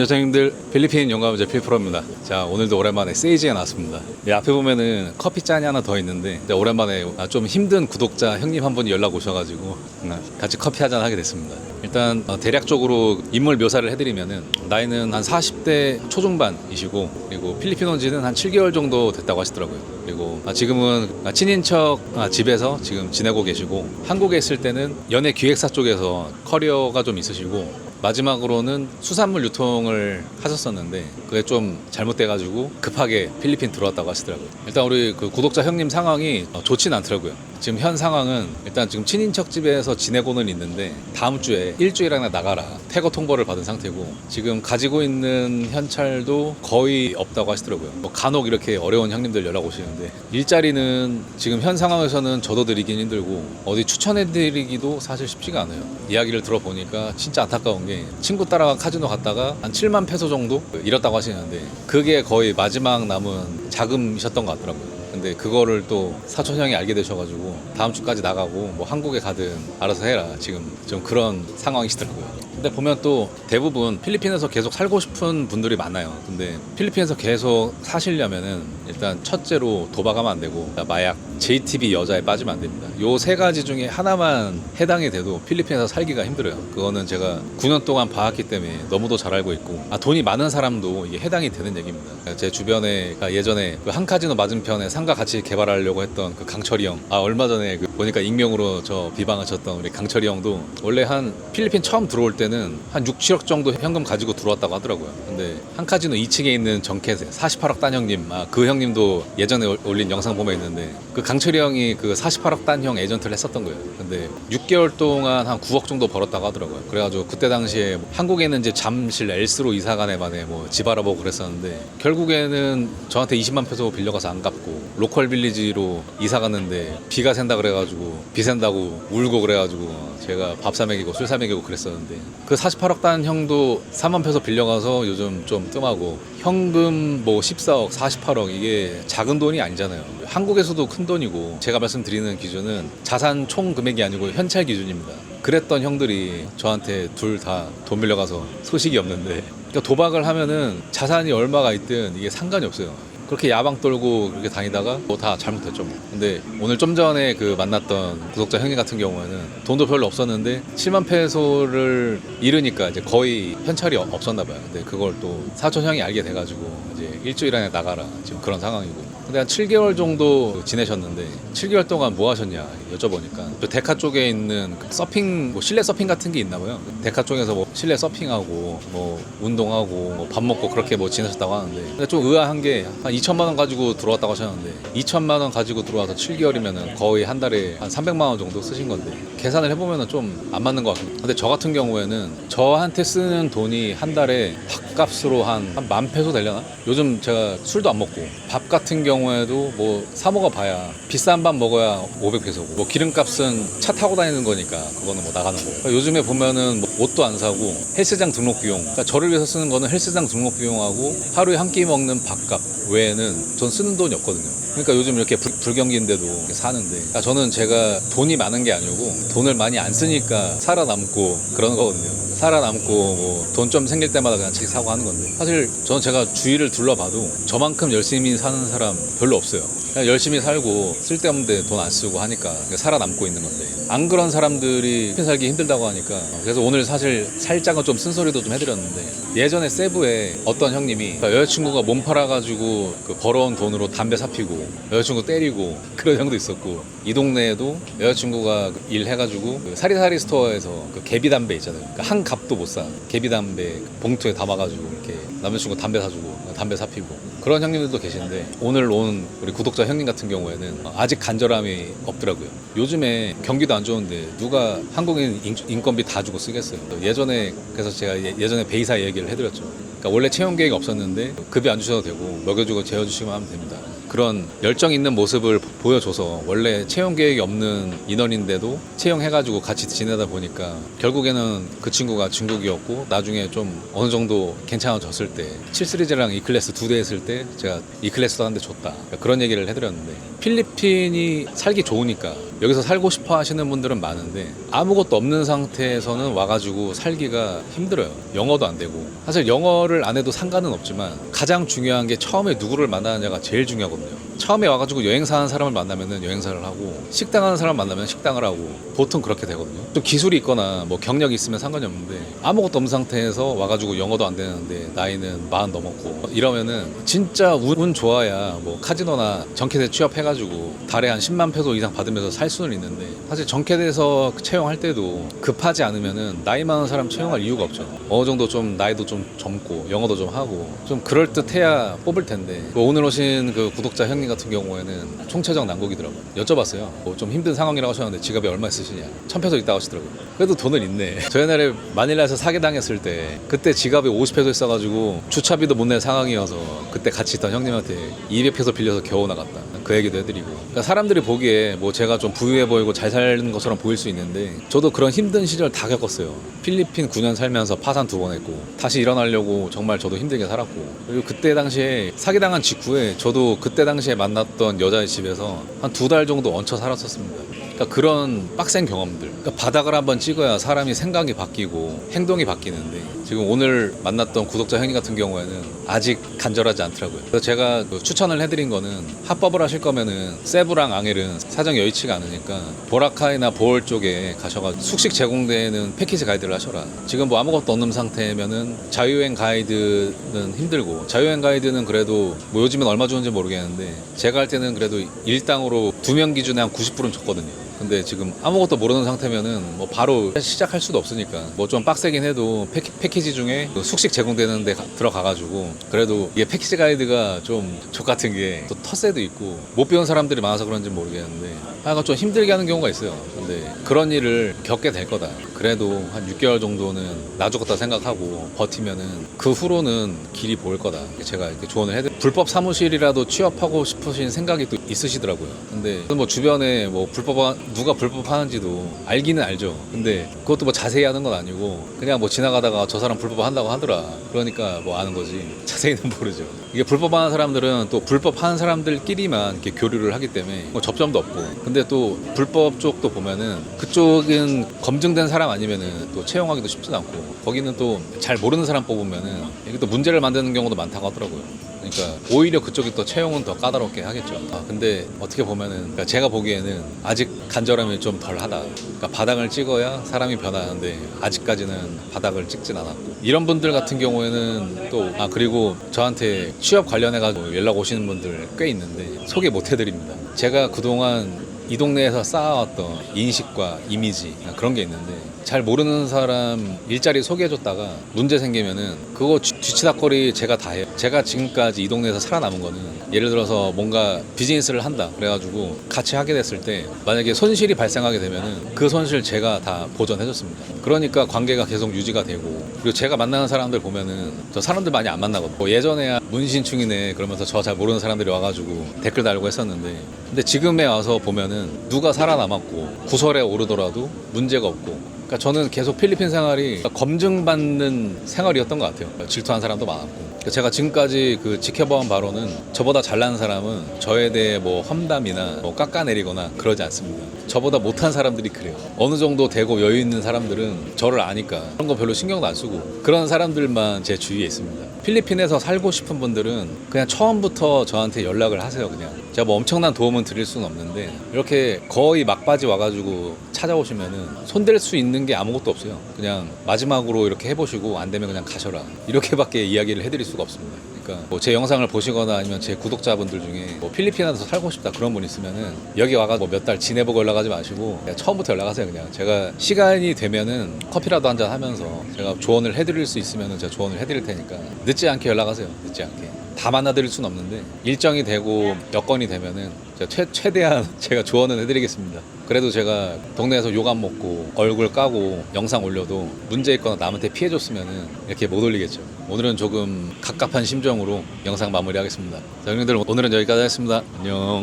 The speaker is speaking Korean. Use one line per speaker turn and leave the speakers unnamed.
여자님들 필리핀 용감자 필프로입니다. 자 오늘도 오랜만에 세이지에 나왔습니다. 이 앞에 보면은 커피 잔이 하나 더 있는데 오랜만에 아, 좀 힘든 구독자 형님 한 분이 연락 오셔가지고 음, 같이 커피 한잔 하게 됐습니다. 일단 어, 대략적으로 인물 묘사를 해드리면은 나이는 한 40대 초중반이시고 그리고 필리핀 온 지는 한 7개월 정도 됐다고 하시더라고요. 그리고 아, 지금은 아, 친인척 아, 집에서 지금 지내고 계시고 한국에 있을 때는 연예 기획사 쪽에서 커리어가 좀 있으시고 마지막으로는 수산물 유통을 하셨었는데 그게 좀 잘못돼가지고 급하게 필리핀 들어왔다고 하시더라고요. 일단 우리 그 구독자 형님 상황이 어, 좋진 않더라고요. 지금 현 상황은 일단 지금 친인척 집에서 지내고는 있는데 다음 주에 일주일 안에 나가라 퇴거 통보를 받은 상태고 지금 가지고 있는 현찰도 거의 없다고 하시더라고요. 뭐 간혹 이렇게 어려운 형님들 연락 오시는데 일자리는 지금 현 상황에서는 저도 드리긴 힘들고 어디 추천해드리기도 사실 쉽지가 않아요. 이야기를 들어보니까 진짜 안타까운 게 친구 따라 카지노 갔다가 한 7만 페소 정도 잃었다고 하시는데 그게 거의 마지막 남은 자금이셨던 것 같더라고요. 근데 그거를 또 사촌 형이 알게 되셔가지고 다음 주까지 나가고 뭐 한국에 가든 알아서 해라 지금 좀 그런 상황이시더라고요. 근데 보면 또 대부분 필리핀에서 계속 살고 싶은 분들이 많아요. 근데 필리핀에서 계속 사시려면은 일단 첫째로 도박하면 안 되고 마약, JTB 여자에 빠지면 안 됩니다. 요 세 가지 중에 하나만 해당이 돼도 필리핀에서 살기가 힘들어요. 그거는 제가 9년 동안 봐왔기 때문에 너무도 잘 알고 있고 아 돈이 많은 사람도 이게 해당이 되는 얘기입니다. 제 주변에 그러니까 예전에 그 한 카지노 맞은편에 상가 같이 개발하려고 했던 그 강철이 형, 아 얼마 전에 그 보니까 익명으로 저 비방하셨던 우리 강철이 형도 원래 한 필리핀 처음 들어올 때는 한 6, 7억 정도 현금 가지고 들어왔다고 하더라고요. 근데 한 카지노 2층에 있는 정캐세 48억 단 형님, 아 그 형님도 예전에 올- 올린 영상 보면 있는데 그 강철이 형이 그 48억 단형 에이전트를 했었던 거예요. 근데 6개월 동안 한 9억 정도 벌었다고 하더라고요. 그래가지고 그때 당시에 한국에 있는 이제 잠실 엘스로 이사간에 만에 뭐집 알아보고 그랬었는데 결국에는 저한테 20만 페소 빌려가서 안 갚고 로컬 빌리지로 이사 갔는데 비가 샌다 그래가지고 비 샌다고 울고 그래가지고 제가 밥 사 먹이고 술 사 먹이고 그랬었는데 그 48억 단 형도 3만 페소 빌려가서 요즘 좀 뜸하고 현금 뭐 14억 48억 이게 작은 돈이 아니잖아요. 한국에서도 큰 돈이고 제가 말씀드리는 기준은 자산 총 금액이 아니고 현찰 기준입니다. 그랬던 형들이 저한테 둘 다 돈 빌려가서 소식이 없는데 그러니까 도박을 하면은 자산이 얼마가 있든 이게 상관이 없어요 그렇게 야방 떨고 그렇게 다니다가 뭐 다 잘못했죠. 뭐. 근데 오늘 좀 전에 그 만났던 구독자 형님 같은 경우에는 돈도 별로 없었는데 7만 페소를 잃으니까 이제 거의 현찰이 어- 없었나 봐요. 근데 그걸 또 사촌 형이 알게 돼가지고 이제 일주일 안에 나가라 지금 그런 상황이고. 근데 한 7개월 정도 지내셨는데 7개월 동안 뭐 하셨냐 여쭤보니까 그 데카 쪽에 있는 그 서핑 뭐 실내 서핑 같은 게 있나 봐요. 데카 쪽에서 뭐 실내 서핑하고 뭐 운동하고 뭐 밥 먹고 그렇게 뭐 지내셨다고 하는데 근데 좀 의아한 게 한 2천만 원 가지고 들어왔다고 하셨는데 2천만 원 가지고 들어와서 7개월이면은 거의 한 달에 한 300만 원 정도 쓰신 건데 계산을 해보면은 좀안 맞는 것 같아요. 근데 저 같은 경우에는 저한테 쓰는 돈이 한 달에 밥값으로 한 만 페소 되려나? 요즘 제가 술도 안 먹고 밥 같은 경우에도 뭐 사 먹어 봐야 비싼 밥 먹어야 500페소고 뭐 기름값은 차 타고 다니는 거니까 그거는 뭐 나가는 거고 그러니까 요즘에 보면은 뭐 옷도 안 사고 헬스장 등록 비용. 그러니까 저를 위해서 쓰는 거는 헬스장 등록 비용하고 하루에 한 끼 먹는 밥값 외에는 전 쓰는 돈이 없거든요 그러니까 요즘 이렇게 불, 불경기인데도 이렇게 사는데. 그러니까 저는 제가 돈이 많은 게 아니고 돈을 많이 안 쓰니까 살아남고 그런 거거든요. 살아남고 뭐 돈 좀 생길 때마다 그냥 책 사고 하는 건데. 사실 저는 제가 주위를 둘러봐도 저만큼 열심히 사는 사람 별로 없어요 그냥 열심히 살고 쓸데없는데 돈 안 쓰고 하니까 살아남고 있는 건데. 안 그런 사람들이 살기 힘들다고 하니까. 그래서 오늘 사실 살짝은 좀 쓴소리도 좀 해드렸는데 예전에 세부에 어떤 형님이 여자친구가 몸 팔아가지고 그 벌어온 돈으로 담배 사피고 여자친구 때리고 그런 형도 있었고 이 동네에도 여자친구가 그 일해가지고 그 사리사리 스토어에서 그 개비 담배 있잖아요. 그러니까 한 값도 못 사. 개비 담배 봉투에 담아가지고 이렇게 남자친구 담배 사주고 담배 사피고 그런 형님들도 계신데 오늘 온 우리 구독자 형님 같은 경우에는 아직 간절함이 없더라고요. 요즘에 경기도 안 좋은데 누가 한국인 인- 인건비 다 주고 쓰겠어요. 예전에 그래서 제가 예- 예전에 베이사 얘기를 해드렸죠. 그러니까 원래 채용 계획이 없었는데 급여 안 주셔도 되고 먹여주고 재워주시면 하면 됩니다. 그런 열정 있는 모습을 보여줘서 원래 채용 계획이 없는 인원인데도 채용해가지고 같이 지내다 보니까 결국에는 그 친구가 중국이었고 나중에 좀 어느 정도 괜찮아졌을 때 7시리즈랑 E 클래스 두 대 했을 때 제가 E 클래스도 한 대 줬다 그러니까 그런 얘기를 해드렸는데 필리핀이 살기 좋으니까 여기서 살고 싶어 하시는 분들은 많은데 아무것도 없는 상태에서는 와가지고 살기가 힘들어요. 영어도 안 되고. 사실 영어를 안 해도 상관은 없지만 가장 중요한 게 처음에 누구를 만나느냐가 제일 중요하거든요. করতে হবে 처음에 와가지고 여행사 하는 사람을 만나면은 여행사를 하고 식당 하는 사람 만나면 식당을 하고 보통 그렇게 되거든요. 좀 기술이 있거나 뭐 경력이 있으면 상관이 없는데 아무것도 없는 상태에서 와가지고 영어도 안 되는데 나이는 마흔 넘었고 이러면은 진짜 운, 운 좋아야 뭐 카지노나 정캐대 취업해가지고 달에 한 10만 페소 이상 받으면서 살 수는 있는데 사실 정캐대에서 채용할 때도 급하지 않으면은 나이 많은 사람 채용할 이유가 없죠. 어느 정도 좀 나이도 좀 젊고 영어도 좀 하고 좀 그럴 듯해야 뽑을 텐데 뭐 오늘 오신 그 구독자 형님 같은 경우에는 총체적 난국이더라고요. 여쭤봤어요. 뭐 좀 힘든 상황이라고 하셨는데 지갑이 얼마 있으시냐? 천 페소 있다고 하시더라고요. 그래도 돈은 있네. 저 옛날에 마닐라에서 사기 당했을 때 그때 지갑이 50페소 있어가지고 주차비도 못 낼 상황이어서 그때 같이 있던 형님한테 200페소 빌려서 겨우 나갔다. 그 얘기도 해드리고. 그러니까 사람들이 보기에 뭐 제가 좀 부유해 보이고 잘 사는 것처럼 보일 수 있는데 저도 그런 힘든 시절 다 겪었어요. 필리핀 9년 살면서 파산 두 번 했고 다시 일어나려고 정말 저도 힘들게 살았고 그리고 그때 당시에 사기당한 직후에 저도 그때 당시에 만났던 여자의 집에서 한 두 달 정도 얹혀 살았었습니다. 그러니까 그런 빡센 경험들. 그러니까 바닥을 한번 찍어야 사람이 생각이 바뀌고 행동이 바뀌는데 지금 오늘 만났던 구독자 형님 같은 경우에는 아직 간절하지 않더라고요. 그래서 제가 그 추천을 해드린 거는 합법을 하실 거면은 세부랑 앙헬은 사정 여의치가 않으니까 보라카이나 보월 쪽에 가셔가지고 숙식 제공되는 패키지 가이드를 하셔라. 지금 뭐 아무것도 없는 상태면은 자유여행 가이드는 힘들고 자유여행 가이드는 그래도 뭐 요즘엔 얼마 주는지 모르겠는데 제가 할 때는 그래도 일당으로 두 명 기준에 한 90%는 줬거든요. 근데 지금 아무것도 모르는 상태면은 뭐 바로 시작할 수도 없으니까 뭐 좀 빡세긴 해도 패키, 패키지 중에 그 숙식 제공되는 데 가- 들어가가지고 그래도 이게 패키지 가이드가 좀 족 같은 게 또 텃세도 있고 못 배운 사람들이 많아서 그런지 모르겠는데 하여간 좀 힘들게 하는 경우가 있어요. 근데 그런 일을 겪게 될 거다. 그래도 한 6개월 정도는 나 죽었다 생각하고 버티면은 그 후로는 길이 보일 거다. 제가 이렇게 조언을 해드 불법 사무실이라도 취업하고 싶으신 생각이 또 있으시더라고요. 근데 뭐 주변에 뭐 불법 누가 불법 하는지도 알기는 알죠. 근데 그것도 뭐 자세히 하는 건 아니고 그냥 뭐 지나가다가 저 사람 불법 한다고 하더라. 그러니까 뭐 아는 거지. 자세히는 모르죠. 이게 불법 하는 사람들은 또 불법 하는 사람들끼리만 이렇게 교류를 하기 때문에 뭐 접점도 없고. 근데 또 불법 쪽도 보면 은 그쪽은 검증된 사람 아니면은 또 채용하기도 쉽진 않고 거기는 또 잘 모르는 사람 뽑으면은 이게 또 문제를 만드는 경우도 많다고 하더라고요. 그러니까 오히려 그쪽이 또 채용은 더 까다롭게 하겠죠. 아, 근데 어떻게 보면은 그러니까 제가 보기에는 아직 간절함이 좀 덜하다. 그러니까 바닥을 찍어야 사람이 변하는데 아직까지는 바닥을 찍진 않았고 이런 분들 같은 경우에는 또 아 그리고 저한테 취업 관련해 가지고 연락 오시는 분들 꽤 있는데 소개 못 해드립니다. 제가 그동안 이 동네에서 쌓아왔던 인식과 이미지 그런 게 있는데 잘 모르는 사람 일자리 소개해줬다가 문제 생기면은 그거 뒤- 뒤치다거리 제가 다 해요. 제가 지금까지 이 동네에서 살아남은 거는 예를 들어서 뭔가 비즈니스를 한다 그래가지고 같이 하게 됐을 때 만약에 손실이 발생하게 되면은 그 손실 제가 다 보전해줬습니다. 그러니까 관계가 계속 유지가 되고 그리고 제가 만나는 사람들 보면은 저 사람들 많이 안 만나거든요. 뭐 예전에야 문신충이네 그러면서 저 잘 모르는 사람들이 와가지고 댓글 달고 했었는데 근데 지금에 와서 보면은 누가 살아남았고 구설에 오르더라도 문제가 없고 그러니까 저는 계속 필리핀 생활이 검증받는 생활이었던 것 같아요. 질투한 사람도 많았고. 그러니까 제가 지금까지 그 지켜본 바로는 저보다 잘난 사람은 저에 대해 뭐 험담이나 뭐 깎아내리거나 그러지 않습니다. 저보다 못한 사람들이 그래요. 어느 정도 되고 여유 있는 사람들은 저를 아니까 그런 거 별로 신경도 안 쓰고 그런 사람들만 제 주위에 있습니다. 필리핀에서 살고 싶은 분들은 그냥 처음부터 저한테 연락을 하세요. 그냥 제가 뭐 엄청난 도움은 드릴 수는 없는데 이렇게 거의 막바지 와가지고 찾아오시면은 손댈 수 있는 게 아무것도 없어요. 그냥 마지막으로 이렇게 해보시고 안 되면 그냥 가셔라. 이렇게밖에 이야기를 해드릴 수가 없습니다. 그러니까 뭐 제 영상을 보시거나 아니면 제 구독자분들 중에 뭐 필리핀에서 살고 싶다 그런 분 있으면은 여기 와가 뭐 몇 달 지내보고 연락하지 마시고 그냥 처음부터 연락하세요. 그냥 제가 시간이 되면은 커피라도 한 잔 하면서 제가 조언을 해드릴 수 있으면은 제가 조언을 해드릴 테니까 늦지 않게 연락하세요. 늦지 않게. 다 만나드릴 수는 없는데 일정이 되고 여건이 되면은 최, 최대한 제가 조언은 해드리겠습니다. 그래도 제가 동네에서 욕 안 먹고 얼굴 까고 영상 올려도 문제 있거나 남한테 피해줬으면 이렇게 못 올리겠죠. 오늘은 조금 갑갑한 심정으로 영상 마무리하겠습니다. 자, 형님들 오늘은 여기까지 하겠습니다. 안녕.